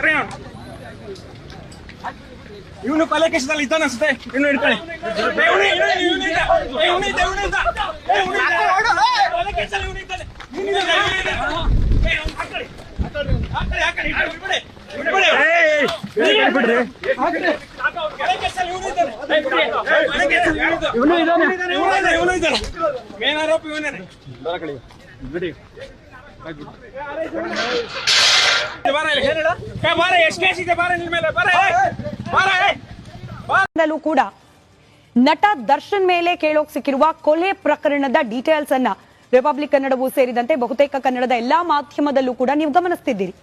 ಕರೆ ಇವನು ಕೊಲೆ ಕೇಸದಲ್ಲಿ ಇದ್ದಾನೆ ಅನ್ಸುತ್ತೆ ಇವನು ಇರ್ತಾನೆ. ಇವನು ಇದ್ದಾನೆ. ಇವನು ಇದ್ದಾನೆ. ಮೇನ್ ಆರೋಪಿ ಇವನೇ. ಬಾರ ಕೂಡ ನಟ ದರ್ಶನ್ ಮೇಲೆ ಕೇಳೋಕ್ ಸಿಕ್ಕಿರುವ ಕೊಲೆ ಪ್ರಕರಣದ ಡೀಟೇಲ್ಸ್ ಅನ್ನ ರಿಪಬ್ಲಿಕ್ ಕನ್ನಡವೂ ಸೇರಿದಂತೆ ಬಹುತೇಕ ಕನ್ನಡದ ಎಲ್ಲಾ ಮಾಧ್ಯಮದಲ್ಲೂ ಕೂಡ ನೀವು ಗಮನಿಸ್ತಿದ್ದೀರಿ.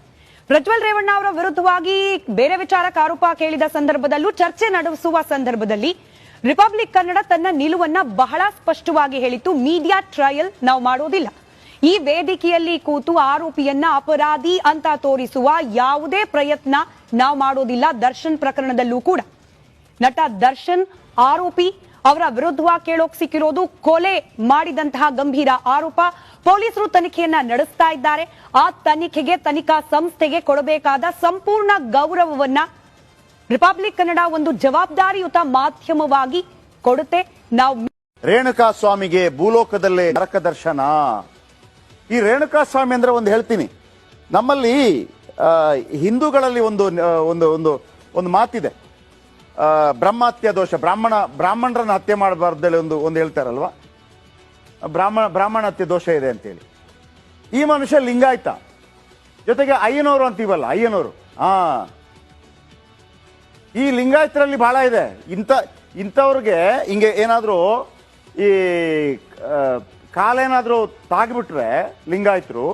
ಪ್ರಜ್ವಲ್ ರೇವಣ್ಣ ಅವರ ವಿರುದ್ಧವಾಗಿ ಬೇರೆ ವಿಚಾರಕ್ಕೆ ಆರೋಪ ಕೇಳಿದ ಸಂದರ್ಭದಲ್ಲೂ ಚರ್ಚೆ ನಡೆಸುವ ಸಂದರ್ಭದಲ್ಲಿ ರಿಪಬ್ಲಿಕ್ ಕನ್ನಡ ತನ್ನ ನಿಲುವನ್ನ ಬಹಳ ಸ್ಪಷ್ಟವಾಗಿ ಹೇಳಿತ್ತು. ಮೀಡಿಯಾ ಟ್ರಯಲ್ ನಾವು ಮಾಡೋದಿಲ್ಲ. ಈ ವೇದಿಕೆಯಲ್ಲಿ ಕೂತು ಆರೋಪಿಯನ್ನ ಅಪರಾಧಿ ಅಂತ ತೋರಿಸುವ ಯಾವುದೇ ಪ್ರಯತ್ನ ನಾವು ಮಾಡೋದಿಲ್ಲ. ದರ್ಶನ್ ಪ್ರಕರಣದಲ್ಲೂ ಕೂಡ. ನಟ ದರ್ಶನ್ ಆರೋಪಿ ಅವರ ವಿರುದ್ಧವಾಗಿ ಕೇಳೋಕ್ ಸಿಕ್ಕಿರೋದು ಕೊಲೆ ಮಾಡಿದಂತಹ ಗಂಭೀರ ಆರೋಪ. ಪೊಲೀಸರು ತನಿಖೆಯನ್ನ ನಡೆಸ್ತಾ ಇದ್ದಾರೆ. ಆ ತನಿಖೆಗೆ ತನಿಖಾ ಸಂಸ್ಥೆಗೆ ಕೊಡಬೇಕಾದ ಸಂಪೂರ್ಣ ಗೌರವವನ್ನ ರಿಪಬ್ಲಿಕ್ ಕನ್ನಡ ಒಂದು ಜವಾಬ್ದಾರಿಯುತ ಮಾಧ್ಯಮವಾಗಿ ಕೊಡುತ್ತೆ. ನಾವು ರೇಣುಕಾ ಸ್ವಾಮಿಗೆ ಭೂಲೋಕದಲ್ಲೇ ನರಕ ದರ್ಶನ. ಈ ರೇಣುಕಾ ಸ್ವಾಮಿ ಅಂದ್ರೆ ಒಂದು ಹೇಳ್ತೀನಿ. ನಮ್ಮಲ್ಲಿ ಹಿಂದೂಗಳಲ್ಲಿ ಒಂದು ಒಂದು ಒಂದು ಒಂದು ಮಾತಿದೆ. ಬ್ರಹ್ಮಹತ್ಯ ದೋಷ, ಬ್ರಾಹ್ಮಣ, ಬ್ರಾಹ್ಮಣರನ್ನ ಹತ್ಯೆ ಮಾಡಬಾರ್ದಲ್ಲಿ ಒಂದು ಒಂದು ಹೇಳ್ತಾರಲ್ವ? ಬ್ರಾಹ್ಮಣ ಬ್ರಾಹ್ಮಣ ಹತ್ಯೆ ದೋಷ ಇದೆ ಅಂತೇಳಿ. ಈ ಮನುಷ್ಯ ಲಿಂಗಾಯ್ತ ಜೊತೆಗೆ ಅಯ್ಯನವರು ಅಂತೀವಲ್ಲ ಅಯ್ಯನವರು ಹಾ ಈ ಲಿಂಗಾಯತರಲ್ಲಿ ಬಹಳ ಇದೆ. ಇಂಥ, ಇಂಥವ್ರಿಗೆ ಹಿಂಗೆ ಏನಾದರೂ ಈ ಕಾಲೇನಾದರೂ ತಾಗ್ಬಿಟ್ರೆ ಲಿಂಗಾಯತರು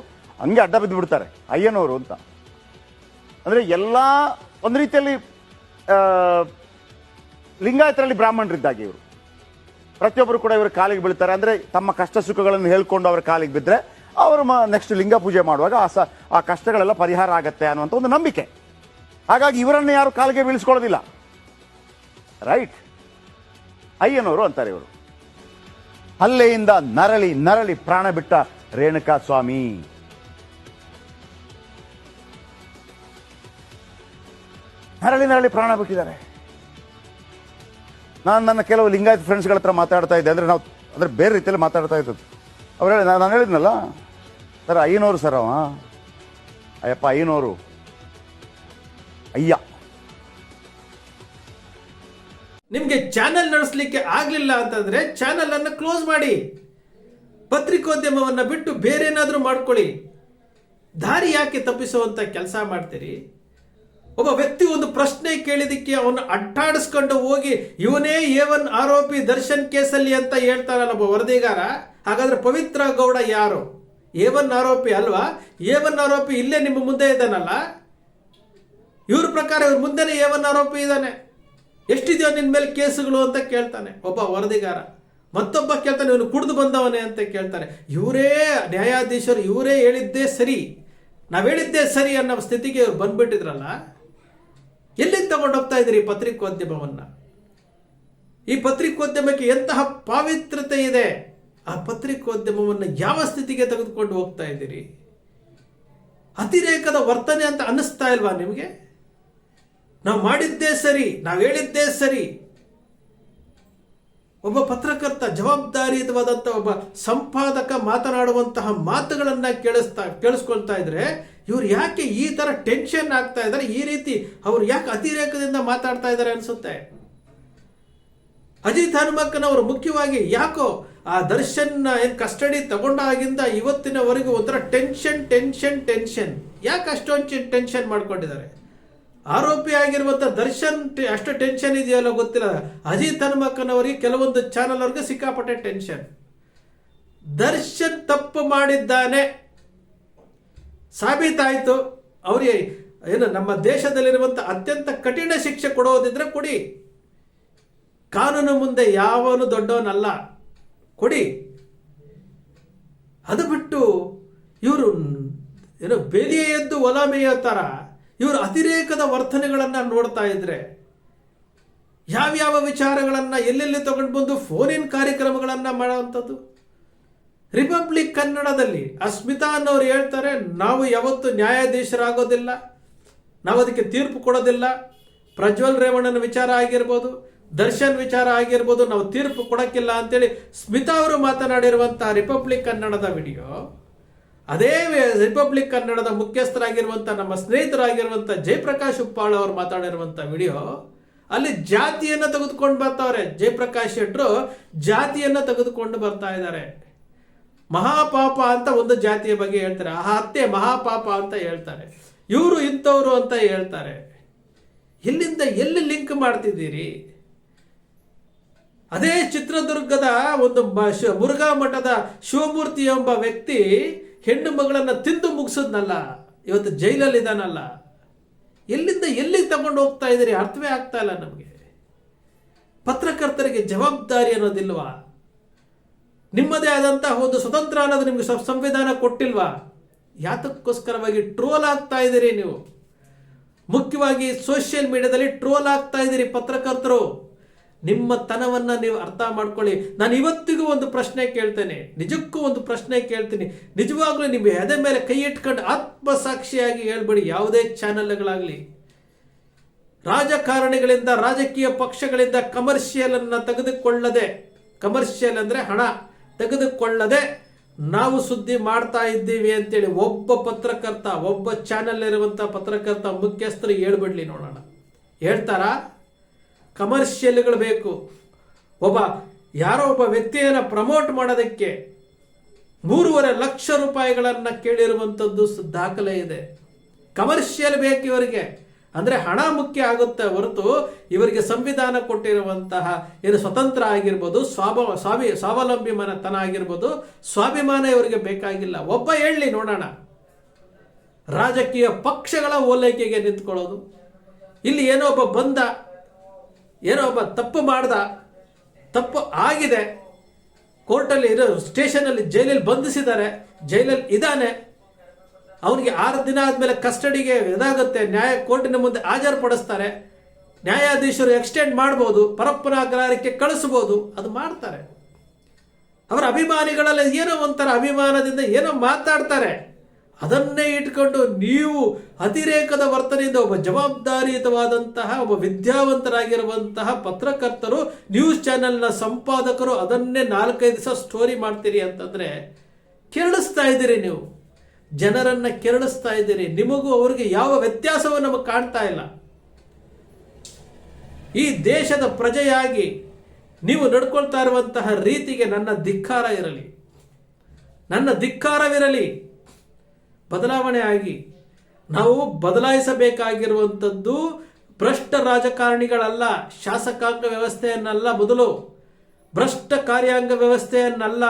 ಹಂಗೆ ಅಡ್ಡ ಬಿದ್ದು ಬಿಡ್ತಾರೆ ಅಯ್ಯನವರು ಅಂತ. ಅಂದರೆ ಎಲ್ಲ ಒಂದು ರೀತಿಯಲ್ಲಿ ಲಿಂಗಾಯತರಲ್ಲಿ ಬ್ರಾಹ್ಮಣರಿದ್ದಾಗಿ ಇವರು. ಪ್ರತಿಯೊಬ್ಬರು ಕೂಡ ಇವರು ಕಾಲಿಗೆ ಬೀಳ್ತಾರೆ. ಅಂದರೆ ತಮ್ಮ ಕಷ್ಟ ಸುಖಗಳನ್ನು ಹೇಳ್ಕೊಂಡು ಅವರ ಕಾಲಿಗೆ ಬಿದ್ದರೆ ಅವರು ನೆಕ್ಸ್ಟ್ ಲಿಂಗ ಪೂಜೆ ಮಾಡುವಾಗ ಆ ಸ, ಆ ಕಷ್ಟಗಳೆಲ್ಲ ಪರಿಹಾರ ಆಗತ್ತೆ ಅನ್ನುವಂಥ ಒಂದು ನಂಬಿಕೆ. ಹಾಗಾಗಿ ಇವರನ್ನು ಯಾರು ಕಾಲಿಗೆ ಬೀಳಿಸ್ಕೊಳ್ಳೋದಿಲ್ಲ. ರೈಟ್. ಅಯ್ಯನವರು ಅಂತಾರೆ ಇವರು. ಹಲ್ಲೆಯಿಂದ ನರಳಿ ನರಳಿ ಪ್ರಾಣ ಬಿಟ್ಟ ರೇಣುಕಾ ಸ್ವಾಮಿ. ನರಳಿ ನರಳಿ ಪ್ರಾಣ ಬಿಟ್ಟಿದ್ದಾರೆ. ನಾನು ನನ್ನ ಕೆಲವು ಲಿಂಗಾಯತ್ ಫ್ರೆಂಡ್ಸ್ಗಳ ಹತ್ರ ಮಾತಾಡ್ತಾ ಇದ್ದೆ, ಅಂದ್ರೆ ನಾವು ಅಂದ್ರೆ ಬೇರೆ ರೀತಿಯಲ್ಲಿ ಮಾತಾಡ್ತಾ ಇದ್ದದ್ದು. ಅವ್ರು ಹೇಳಿ ನಾನು ಹೇಳಿದ್ನಲ್ಲ? ಸರ್, ಐನೂರು ಸರ್ ಅವ. ಅಯ್ಯಪ್ಪ, ಐನೂರು. ಅಯ್ಯ. ನಿಮಗೆ ಚಾನೆಲ್ ನಡೆಸಲಿಕ್ಕೆ ಆಗಲಿಲ್ಲ ಅಂತಂದರೆ ಚಾನಲನ್ನು ಕ್ಲೋಸ್ ಮಾಡಿ. ಪತ್ರಿಕೋದ್ಯಮವನ್ನು ಬಿಟ್ಟು ಬೇರೆ ಏನಾದರೂ ಮಾಡ್ಕೊಳ್ಳಿ. ದಾರಿ ಯಾಕೆ ತಪ್ಪಿಸುವಂಥ ಕೆಲಸ ಮಾಡ್ತೀರಿ? ಒಬ್ಬ ವ್ಯಕ್ತಿ ಒಂದು ಪ್ರಶ್ನೆ ಕೇಳಿದಕ್ಕೆ ಅವನು ಅಟ್ಟಾಡಿಸ್ಕೊಂಡು ಹೋಗಿ, ಇವನೇ ಏವನ್ ಆರೋಪಿ ದರ್ಶನ್ ಕೇಸಲ್ಲಿ ಅಂತ ಹೇಳ್ತಾರಲ್ಲ ಒಬ್ಬ ವರದಿಗಾರ. ಹಾಗಾದ್ರೆ ಪವಿತ್ರ ಗೌಡ ಯಾರು? ಏವನ್ ಆರೋಪಿ ಅಲ್ವಾ? ಏವನ್ ಆರೋಪಿ ಇಲ್ಲೇ ನಿಮ್ಮ ಮುಂದೆ ಇದ್ದಾನಲ್ಲ? ಇವ್ರ ಪ್ರಕಾರ ಇವ್ರ ಮುಂದೆನೇ ಏವನ್ ಆರೋಪಿ ಇದ್ದಾನೆ. ಎಷ್ಟಿದೆಯೋ ನಿನ್ನ ಮೇಲೆ ಕೇಸುಗಳು ಅಂತ ಕೇಳ್ತಾನೆ. ಒಬ್ಬ ವರದಿಗಾರ. ಮತ್ತೊಬ್ಬ ಕೇಳ್ತಾನೆ, ಇವನು ಕುಡಿದು ಬಂದವನೇ ಅಂತ ಕೇಳ್ತಾನೆ. ಇವರೇ ನ್ಯಾಯಾಧೀಶರು, ಇವರೇ ಹೇಳಿದ್ದೇ ಸರಿ. ನಾವು ಹೇಳಿದ್ದೇ ಸರಿ ಅನ್ನೋ ಸ್ಥಿತಿಗೆ ಇವ್ರು ಬಂದ್ಬಿಟ್ಟಿದ್ರಲ್ಲ ಎಲ್ಲಿಗೆ ತಗೊಂಡೋಗ್ತಾ ಇದ್ದೀರಿ ಈ ಪತ್ರಿಕೋದ್ಯಮವನ್ನು? ಈ ಪತ್ರಿಕೋದ್ಯಮಕ್ಕೆ ಎಂತಹ ಪಾವಿತ್ರತೆ ಇದೆ? ಆ ಪತ್ರಿಕೋದ್ಯಮವನ್ನು ಯಾವ ಸ್ಥಿತಿಗೆ ತೆಗೆದುಕೊಂಡು ಹೋಗ್ತಾ ಇದ್ದೀರಿ? ಅತಿರೇಕದ ವರ್ತನೆ ಅಂತ ಅನ್ನಿಸ್ತಾ ಇಲ್ವಾ ನಿಮಗೆ? ನಾವು ಮಾಡಿದ್ದೇ ಸರಿ, ನಾವು ಹೇಳಿದ್ದೇ ಸರಿ. ಒಬ್ಬ ಪತ್ರಕರ್ತ ಜವಾಬ್ದಾರಿಯುತವಾದಂಥ ಒಬ್ಬ ಸಂಪಾದಕ ಮಾತನಾಡುವಂತಹ ಮಾತುಗಳನ್ನು ಕೇಳಿಸ್ತಾ, ಕೇಳಿಸ್ಕೊಳ್ತಾ ಇದ್ರೆ, ಇವ್ರು ಯಾಕೆ ಈ ತರ ಟೆನ್ಷನ್ ಆಗ್ತಾ ಇದ್ದಾರೆ, ಈ ರೀತಿ ಅವ್ರು ಯಾಕೆ ಅತಿರೇಕದಿಂದ ಮಾತಾಡ್ತಾ ಇದ್ದಾರೆ ಅನ್ಸುತ್ತೆ? ಅಜಿತ್ ಹನುಮಕ್ಕನವರು ಮುಖ್ಯವಾಗಿ ಯಾಕೋ ಆ ದರ್ಶನ್ ಏನು ಕಸ್ಟಡಿ ತಗೊಂಡಾಗಿಂದ ಇವತ್ತಿನವರೆಗೂ ಒಂಥರ ಟೆನ್ಷನ್ ಟೆನ್ಷನ್ ಟೆನ್ಷನ್. ಯಾಕೆ ಅಷ್ಟೊಂದು ಟೆನ್ಷನ್ ಮಾಡ್ಕೊಂಡಿದ್ದಾರೆ? ಆರೋಪಿ ಆಗಿರುವಂತ ದರ್ಶನ್ ಅಷ್ಟು ಟೆನ್ಷನ್ ಇದೆಯಲ್ಲ ಗೊತ್ತಿಲ್ಲ. ಅಜಿತ್ ಹನುಮಕ್ಕನವರಿಗೆ ಕೆಲವೊಂದು ಚಾನಲ್ ಅವ್ರಿಗೆ ಸಿಕ್ಕಾಪಟ್ಟೆ ಟೆನ್ಷನ್ ದರ್ಶನ್ ತಪ್ಪು ಮಾಡಿದ್ದಾನೆ. ಸಾಬೀತಾಯಿತು. ಅವರಿಗೆ ಏನು ನಮ್ಮ ದೇಶದಲ್ಲಿರುವಂಥ ಅತ್ಯಂತ ಕಠಿಣ ಶಿಕ್ಷೆ ಕೊಡೋದಿದ್ರೆ ಕೊಡಿ. ಕಾನೂನು ಮುಂದೆ ಯಾವನು ದೊಡ್ಡವನಲ್ಲ. ಕೊಡಿ. ಅದು ಬಿಟ್ಟು ಇವರು ಏನೋ ಬೇಲಿಯೇ ಎದ್ದು ಹೊಲ ಮೇಯೋ ಥರ ಇವರು ಅತಿರೇಕದ ವರ್ತನೆಗಳನ್ನು ನೋಡ್ತಾ ಇದ್ರೆ, ಯಾವ್ಯಾವ ವಿಚಾರಗಳನ್ನು ಎಲ್ಲೆಲ್ಲಿ ತಗೊಂಡು ಬಂದು ಫೋನಿನ್ ಕಾರ್ಯಕ್ರಮಗಳನ್ನು ಮಾಡುವಂಥದ್ದು? ರಿಪಬ್ಲಿಕ್ ಕನ್ನಡದಲ್ಲಿ ಅಸ್ಮಿತಾ ಅನ್ನೋರು ಹೇಳ್ತಾರೆ, ನಾವು ಯಾವತ್ತು ನ್ಯಾಯಾಧೀಶರಾಗೋದಿಲ್ಲ, ನಾವು ಅದಕ್ಕೆ ತೀರ್ಪು ಕೊಡೋದಿಲ್ಲ, ಪ್ರಜ್ವಲ್ ರೇವಣ್ಣನ ವಿಚಾರ ಆಗಿರ್ಬೋದು, ದರ್ಶನ್ ವಿಚಾರ ಆಗಿರ್ಬೋದು, ನಾವು ತೀರ್ಪು ಕೊಡೋಕ್ಕಿಲ್ಲ ಅಂತೇಳಿ ಸ್ಮಿತಾ ಅವರು ಮಾತನಾಡಿರುವಂತಹ ರಿಪಬ್ಲಿಕ್ ಕನ್ನಡದ ವಿಡಿಯೋ ಅದೇ ರಿಪಬ್ಲಿಕ್ ಕನ್ನಡದ ಮುಖ್ಯಸ್ಥರಾಗಿರುವಂಥ ನಮ್ಮ ಸ್ನೇಹಿತರಾಗಿರುವಂಥ ಜಯಪ್ರಕಾಶ್ ಉಪ್ಪಾಳ ಅವರು ಮಾತಾಡಿರುವಂಥ ವಿಡಿಯೋ, ಅಲ್ಲಿ ಜಾತಿಯನ್ನು ತೆಗೆದುಕೊಂಡು ಬರ್ತಾವ್ರೆ. ಜಯಪ್ರಕಾಶ್ ಶೆಟ್ರು ಜಾತಿಯನ್ನು ತೆಗೆದುಕೊಂಡು ಬರ್ತಾ ಇದ್ದಾರೆ. ಮಹಾಪಾಪ ಅಂತ ಒಂದು ಜಾತಿಯ ಬಗ್ಗೆ ಹೇಳ್ತಾರೆ. ಆ ಹತ್ಯೆ ಮಹಾಪಾಪ ಅಂತ ಹೇಳ್ತಾರೆ. ಇವರು ಇಂಥವ್ರು ಅಂತ ಹೇಳ್ತಾರೆ. ಎಲ್ಲಿಂದ ಎಲ್ಲಿ ಲಿಂಕ್ ಮಾಡ್ತಿದ್ದೀರಿ? ಅದೇ ಚಿತ್ರದುರ್ಗದ ಒಂದು ಮುರುಘಾ ಮಠದ ಶಿವಮೂರ್ತಿ ಎಂಬ ವ್ಯಕ್ತಿ ಹೆಣ್ಣು ಮಗಳನ್ನು ತಿಂದು ಮುಗಿಸೋದ್ನಲ್ಲ, ಇವತ್ತು ಜೈಲಲ್ಲಿ ಇದಾನಲ್ಲ ಎಲ್ಲಿಂದ ಎಲ್ಲಿಗೆ ತಗೊಂಡು ಹೋಗ್ತಾ ಇದ್ದೀರಿ? ಅರ್ಥವೇ ಆಗ್ತಾ ಇಲ್ಲ ನಮಗೆ. ಪತ್ರಕರ್ತರಿಗೆ ಜವಾಬ್ದಾರಿ ಅನ್ನೋದಿಲ್ವಾ? ನಿಮ್ಮದೇ ಆದಂತಹ ಒಂದು ಸ್ವತಂತ್ರ ಅನ್ನೋದು ನಿಮಗೆ ಸಂವಿಧಾನ ಕೊಟ್ಟಿಲ್ವಾ? ಯಾತಕ್ಕೋಸ್ಕರವಾಗಿ ಟ್ರೋಲ್ ಆಗ್ತಾ ಇದ್ದೀರಿ ನೀವು? ಮುಖ್ಯವಾಗಿ ಸೋಷಿಯಲ್ ಮೀಡಿಯಾದಲ್ಲಿ ಟ್ರೋಲ್ ಆಗ್ತಾ ಇದ್ದೀರಿ ಪತ್ರಕರ್ತರು. ನಿಮ್ಮ ತನವನ್ನ ನೀವು ಅರ್ಥ ಮಾಡ್ಕೊಳ್ಳಿ. ನಾನು ಇವತ್ತಿಗೂ ಒಂದು ಪ್ರಶ್ನೆ ಕೇಳ್ತೇನೆ. ನಿಜಕ್ಕೂ ಒಂದು ಪ್ರಶ್ನೆ ಕೇಳ್ತೀನಿ. ನಿಜವಾಗ್ಲೂ ನಿಮ್ಮ ಎದೆ ಮೇಲೆ ಕೈ ಇಟ್ಕೊಂಡು ಆತ್ಮಸಾಕ್ಷಿಯಾಗಿ ಹೇಳ್ಬೇಡಿ. ಯಾವುದೇ ಚಾನೆಲ್ಗಳಾಗಲಿ. ರಾಜಕಾರಣಿಗಳಿಂದ, ರಾಜಕೀಯ ಪಕ್ಷಗಳಿಂದ ಕಮರ್ಷಿಯಲ್ ಅನ್ನ ತೆಗೆದುಕೊಳ್ಳದೆ, ಕಮರ್ಷಿಯಲ್ ಅಂದ್ರೆ ಹಣ, ತೆಗೆದುಕೊಳ್ಳದೆ ನಾವು ಸುದ್ದಿ ಮಾಡ್ತಾ ಇದ್ದೀವಿ ಅಂತೇಳಿ ಒಬ್ಬ ಪತ್ರಕರ್ತ, ಒಬ್ಬ ಚಾನೆಲ್ ಇರುವಂತ ಪತ್ರಕರ್ತ ಮುಖ್ಯಸ್ಥರು ಹೇಳ್ಬಿಡ್ಲಿ ನೋಡೋಣ. ಹೇಳ್ತಾರಾ? ಕಮರ್ಷಿಯಲ್ಗಳು ಬೇಕು. ಒಬ್ಬ, ಯಾರೋ ಒಬ್ಬ ವ್ಯಕ್ತಿಯನ್ನು ಪ್ರಮೋಟ್ ಮಾಡೋದಕ್ಕೆ ಮೂರುವರೆ ಲಕ್ಷ ರೂಪಾಯಿಗಳನ್ನು ಕೇಳಿರುವಂಥದ್ದು ದಾಖಲೆ ಇದೆ. ಕಮರ್ಷಿಯಲ್ ಬೇಕು ಇವರಿಗೆ. ಅಂದರೆ ಹಣ ಮುಖ್ಯ ಆಗುತ್ತೆ ಹೊರತು ಇವರಿಗೆ ಸಂವಿಧಾನ ಕೊಟ್ಟಿರುವಂತಹ ಏನು ಸ್ವತಂತ್ರ ಆಗಿರ್ಬೋದು, ಸ್ವಾಭ, ಸ್ವಾಮಿ ಸ್ವಾವಲಂಬಿ ಮನತನ ಆಗಿರ್ಬೋದು, ಸ್ವಾಭಿಮಾನ ಇವರಿಗೆ ಬೇಕಾಗಿಲ್ಲ. ಒಬ್ಬ ಹೇಳಿ ನೋಡೋಣ. ರಾಜಕೀಯ ಪಕ್ಷಗಳ ಓಲೈಕೆಗೆ ನಿಂತ್ಕೊಳ್ಳೋದು. ಇಲ್ಲಿ ಏನೋ ಒಬ್ಬ ಬಂದ ಏನೋ ಒಬ್ಬ ತಪ್ಪು ಮಾಡ್ದ, ತಪ್ಪು ಆಗಿದೆ. ಕೋರ್ಟಲ್ಲಿ ಇರೋ ಸ್ಟೇಷನಲ್ಲಿ ಜೈಲಲ್ಲಿ ಬಂಧಿಸಿದ್ದಾರೆ, ಜೈಲಲ್ಲಿ ಇದ್ದಾನೆ. ಅವನಿಗೆ ಆರು ದಿನ ಆದಮೇಲೆ ಕಸ್ಟಡಿಗೆ ಇದಾಗುತ್ತೆ. ನ್ಯಾಯ ಕೋರ್ಟಿನ ಮುಂದೆ ಹಾಜರುಪಡಿಸ್ತಾರೆ. ನ್ಯಾಯಾಧೀಶರು ಎಕ್ಸ್ಟೆಂಡ್ ಮಾಡ್ಬೋದು, ಪರಪ್ಪನ ಅಗ್ರಹಾರಕ್ಕೆ ಕಳಿಸ್ಬೋದು, ಅದು ಮಾಡ್ತಾರೆ. ಅವರ ಅಭಿಮಾನಿಗಳಲ್ಲಿ ಏನೋ ಒಂಥರ ಅಭಿಮಾನದಿಂದ ಏನೋ ಮಾತಾಡ್ತಾರೆ. ಅದನ್ನೇ ಇಟ್ಕೊಂಡು ನೀವು ಅತಿರೇಕದ ವರ್ತನೆಯಿಂದ ಒಬ್ಬ ಜವಾಬ್ದಾರಿಯುತವಾದಂತಹ, ಒಬ್ಬ ವಿದ್ಯಾವಂತರಾಗಿರುವಂತಹ ಪತ್ರಕರ್ತರು ನ್ಯೂಸ್ ಚಾನೆಲ್ನ ಸಂಪಾದಕರು ಅದನ್ನೇ ನಾಲ್ಕೈದು ದಿವಸ ಸ್ಟೋರಿ ಮಾಡ್ತೀರಿ ಅಂತಂದರೆ ಕೆರಳಿಸ್ತಾ ಇದ್ದೀರಿ ನೀವು. ಜನರನ್ನು ಕೆರಳಿಸ್ತಾ ಇದ್ದೀರಿ. ನಿಮಗೂ ಅವರಿಗೆ ಯಾವ ವ್ಯತ್ಯಾಸವೂ ನಮಗೆ ಕಾಣ್ತಾ ಇಲ್ಲ. ಈ ದೇಶದ ಪ್ರಜೆಯಾಗಿ ನೀವು ನಡ್ಕೊಳ್ತಾ ಇರುವಂತಹ ರೀತಿಗೆ ನನ್ನ ಧಿಕ್ಕಾರ ಇರಲಿ. ನನ್ನ ಧಿಕ್ಕಾರವಿರಲಿ. ಬದಲಾವಣೆ ಆಗಿ ನಾವು ಬದಲಾಯಿಸಬೇಕಾಗಿರುವಂಥದ್ದು ಭ್ರಷ್ಟ ರಾಜಕಾರಣಿಗಳಲ್ಲ, ಶಾಸಕಾಂಗ ವ್ಯವಸ್ಥೆಯನ್ನಲ್ಲ ಮೊದಲು, ಭ್ರಷ್ಟ ಕಾರ್ಯಾಂಗ ವ್ಯವಸ್ಥೆಯನ್ನಲ್ಲ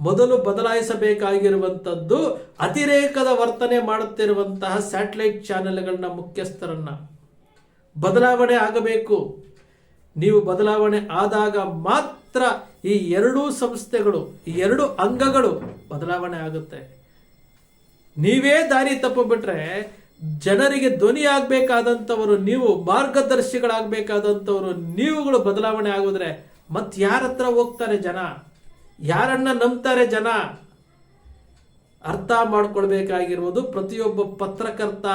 ಮೊದಲು ಬದಲಾಯಿಸಬೇಕಾಗಿರುವಂಥದ್ದು ಅತಿರೇಕದ ವರ್ತನೆ ಮಾಡುತ್ತಿರುವಂತಹ ಸ್ಯಾಟಲೈಟ್ ಚಾನೆಲ್ಗಳನ್ನ ಮುಖ್ಯಸ್ಥರನ್ನ. ಬದಲಾವಣೆ ಆಗಬೇಕು. ನೀವು ಬದಲಾವಣೆ ಆದಾಗ ಮಾತ್ರ ಈ ಎರಡೂ ಸಂಸ್ಥೆಗಳು, ಈ ಎರಡು ಅಂಗಗಳು ಬದಲಾವಣೆ ಆಗುತ್ತೆ. ನೀವೇ ದಾರಿ ತಪ್ಪಿಬಿಟ್ರೆ ಜನರಿಗೆ ಧ್ವನಿ ಆಗ್ಬೇಕಾದಂಥವರು ನೀವು, ಮಾರ್ಗದರ್ಶಿಗಳಾಗಬೇಕಾದಂಥವರು ನೀವುಗಳು ಬದಲಾವಣೆ ಆಗೋದ್ರೆ ಮತ್ ಯಾರ ಹತ್ರ ಹೋಗ್ತಾರೆ ಜನ? ಯಾರನ್ನ ನಂಬ್ತಾರೆ ಜನ? ಅರ್ಥ ಮಾಡ್ಕೊಳ್ಬೇಕಾಗಿರುವುದು ಪ್ರತಿಯೊಬ್ಬ ಪತ್ರಕರ್ತ.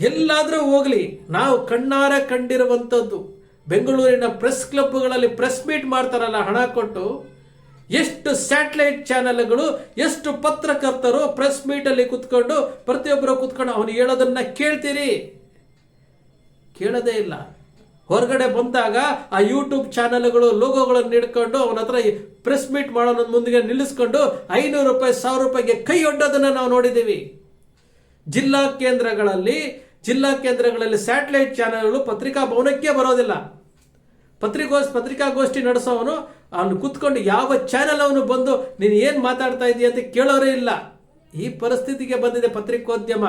ಎಲ್ಲಾದ್ರೂ ಹೋಗ್ಲಿ, ನಾವು ಕಣ್ಣಾರೆ ಕಂಡಿರುವಂಥದ್ದು. ಬೆಂಗಳೂರಿನ ಪ್ರೆಸ್ ಕ್ಲಬ್ಗಳಲ್ಲಿ ಪ್ರೆಸ್ ಮೀಟ್ ಮಾಡ್ತಾರಲ್ಲ ಹಣ ಕೊಟ್ಟು. ಎಷ್ಟು ಸ್ಯಾಟಲೈಟ್ ಚಾನೆಲ್ಗಳು, ಎಷ್ಟು ಪತ್ರಕರ್ತರು ಪ್ರೆಸ್ ಮೀಟ್ ಅಲ್ಲಿ ಕುತ್ಕೊಂಡು ಪ್ರತಿಯೊಬ್ಬರು ಕುತ್ಕೊಂಡು ಅವನು ಹೇಳೋದನ್ನ ಕೇಳ್ತೀರಿ? ಕೇಳೋದೇ ಇಲ್ಲ. ಹೊರಗಡೆ ಬಂದಾಗ ಆ ಯೂಟ್ಯೂಬ್ ಚಾನೆಲ್ಗಳು, ಲೋಗೋಗಳನ್ನು ಹಿಡ್ಕೊಂಡು ಅವನ ಹತ್ರ ಪ್ರೆಸ್ ಮೀಟ್ ಮಾಡೋನ ಮುಂದೆ ನಿಲ್ಲಿಸ್ಕೊಂಡು ಐನೂರು ರೂಪಾಯಿ, ಸಾವಿರ ರೂಪಾಯಿಗೆ ಕೈ ಒಡ್ಡೋದನ್ನ ನಾವು ನೋಡಿದ್ದೀವಿ. ಜಿಲ್ಲಾ ಕೇಂದ್ರಗಳಲ್ಲಿ ಜಿಲ್ಲಾ ಕೇಂದ್ರಗಳಲ್ಲಿ ಸ್ಯಾಟಲೈಟ್ ಚಾನೆಲ್ಗಳು ಪತ್ರಿಕಾ ಭವನಕ್ಕೆ ಬರೋದಿಲ್ಲ. ಪತ್ರಿಕೋಸ್, ಪತ್ರಿಕಾಗೋಷ್ಠಿ ನಡೆಸೋವನು, ಅವನು ಕುತ್ಕೊಂಡು ಯಾವ ಚಾನೆಲ್ ಅವನು ಬಂದು ನೀನು ಏನು ಮಾತಾಡ್ತಾ ಇದೀಯ ಅಂತ ಕೇಳೋರೇ ಇಲ್ಲ. ಈ ಪರಿಸ್ಥಿತಿಗೆ ಬಂದಿದೆ ಪತ್ರಿಕೋದ್ಯಮ.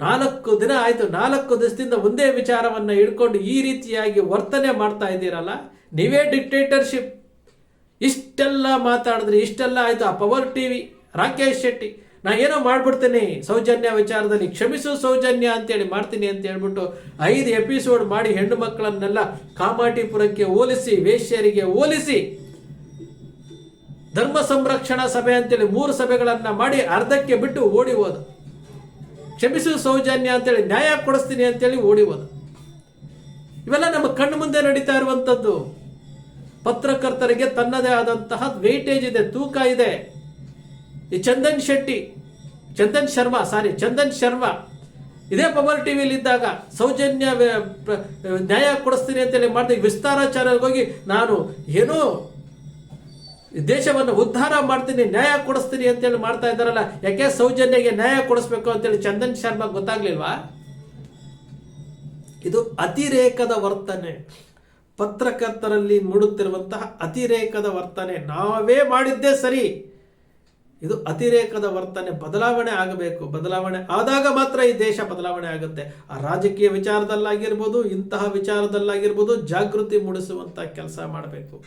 ನಾಲ್ಕು ದಿನ ಆಯಿತು, ನಾಲ್ಕು ದಿವಸದಿಂದ ಒಂದೇ ವಿಚಾರವನ್ನ ಹಿಡ್ಕೊಂಡು ಈ ರೀತಿಯಾಗಿ ವರ್ತನೆ ಮಾಡ್ತಾ ಇದ್ದೀರಲ್ಲ, ನೀವೇ ಡಿಕ್ಟೇಟರ್ಶಿಪ್ ಇಷ್ಟೆಲ್ಲ ಮಾತಾಡಿದ್ರೆ ಇಷ್ಟೆಲ್ಲ ಆಯಿತು. ಆ ಪವರ್ ಟಿವಿ ರಾಕೇಶ್ ಶೆಟ್ಟಿ ನಾ ಏನೋ ಮಾಡ್ಬಿಡ್ತೀನಿ. ಸೌಜನ್ಯ ವಿಚಾರದಲ್ಲಿ ಕ್ಷಮಿಸು ಸೌಜನ್ಯ ಅಂತೇಳಿ ಮಾಡ್ತೀನಿ ಅಂತ ಹೇಳ್ಬಿಟ್ಟು ಐದು ಎಪಿಸೋಡ್ ಮಾಡಿ ಹೆಣ್ಣು ಮಕ್ಕಳನ್ನೆಲ್ಲ ಕಾಮಾಟಿಪುರಕ್ಕೆ ಹೋಲಿಸಿ, ವೇಶ್ಯರಿಗೆ ಹೋಲಿಸಿ, ಧರ್ಮ ಸಂರಕ್ಷಣಾ ಸಭೆ ಅಂತೇಳಿ ಮೂರು ಸಭೆಗಳನ್ನ ಮಾಡಿ ಅರ್ಧಕ್ಕೆ ಬಿಟ್ಟು ಓಡಿ ಹೋದ ಕ್ಷಮಿಸು ಸೌಜನ್ಯ ಅಂತೇಳಿ ನ್ಯಾಯ ಕೊಡಿಸ್ತೀನಿ ಅಂತೇಳಿ ಓಡಿ ಹೋದ ಇವೆಲ್ಲ ನಮ್ಮ ಕಣ್ಣು ಮುಂದೆ ನಡೀತಾ ಇರುವಂಥದ್ದು ಪತ್ರಕರ್ತರಿಗೆ ತನ್ನದೇ ಆದಂತಹ ವೇಟೇಜ್ ಇದೆ, ತೂಕ ಇದೆ. ಈ ಚಂದನ್ ಶೆಟ್ಟಿ ಚಂದನ್ ಶರ್ಮಾ, ಸಾರಿ, ಚಂದನ್ ಶರ್ಮಾ. ಇದೇ ಪವರ್ ಟಿವಿಯಲ್ಲಿ ಇದ್ದಾಗ ಸೌಜನ್ಯ ನ್ಯಾಯ ಕೊಡಿಸ್ತೀನಿ ಅಂತೇಳಿ ಮಾಡಿದ ವಿಸ್ತಾರ ಚಾನಲ್ಗೆ ಹೋಗಿ ನಾನು ಏನೋ ದೇಶವನ್ನು ಉದ್ಧಾರ ಮಾಡ್ತೀನಿ, ನ್ಯಾಯ ಕೊಡಿಸ್ತೀನಿ ಅಂತೇಳಿ ಮಾಡ್ತಾ ಇದ್ದಾರಲ್ಲ, ಯಾಕೆ ಸೌಜನ್ಯಗೆ ನ್ಯಾಯ ಕೊಡಿಸ್ಬೇಕು ಅಂತೇಳಿ ಚಂದನ್ ಶರ್ಮಾ ಗೊತ್ತಾಗ್ಲಿಲ್ವಾ? ಇದು ಅತಿರೇಕದ ವರ್ತನೆ. ಪತ್ರಕರ್ತರಲ್ಲಿ ಮೂಡುತ್ತಿರುವಂತಹ ಅತಿರೇಕದ ವರ್ತನೆ. ನಾವೇ ಮಾಡಿದ್ದೇ ಸರಿ. ಇದು ಅತಿರೇಕದ ವರ್ತನೆ, ಬದಲಾವಣೆ ಆಗಬೇಕು. ಬದಲಾವಣೆ ಆದಾಗ ಮಾತ್ರ ಈ ದೇಶ ಬದಲಾವಣೆ ಆಗುತ್ತೆ. ಆ ರಾಜಕೀಯ ವಿಚಾರದಲ್ಲಾಗಿರ್ಬೋದು, ಇಂತಹ ವಿಚಾರದಲ್ಲಾಗಿರ್ಬೋದು, ಜಾಗೃತಿ ಮೂಡಿಸುವಂತ ಕೆಲಸ ಮಾಡಬೇಕು.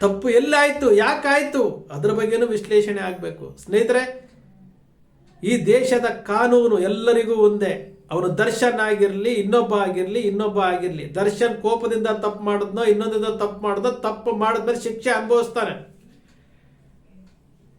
ತಪ್ಪು ಎಲ್ಲಾಯ್ತು, ಯಾಕಾಯ್ತು? ಅದ್ರ ಬಗ್ಗೆನೂ ವಿಶ್ಲೇಷಣೆ ಆಗಬೇಕು. ಸ್ನೇಹಿತರೆ, ಈ ದೇಶದ ಕಾನೂನು ಎಲ್ಲರಿಗೂ ಒಂದೇ. ಅವನು ದರ್ಶನ್ ಆಗಿರಲಿ, ಇನ್ನೊಬ್ಬ ಆಗಿರಲಿ ಇನ್ನೊಬ್ಬ ಆಗಿರಲಿ. ದರ್ಶನ್ ಕೋಪದಿಂದ ತಪ್ಪು ಮಾಡಿದ್ನೋ ಇನ್ನೊಂದಿಂದ ತಪ್ಪು ಮಾಡಿದ್ನೋ, ತಪ್ಪು ಮಾಡಿದ್ಮೇಲೆ ಶಿಕ್ಷೆ ಅನುಭವಿಸ್ತಾನೆ.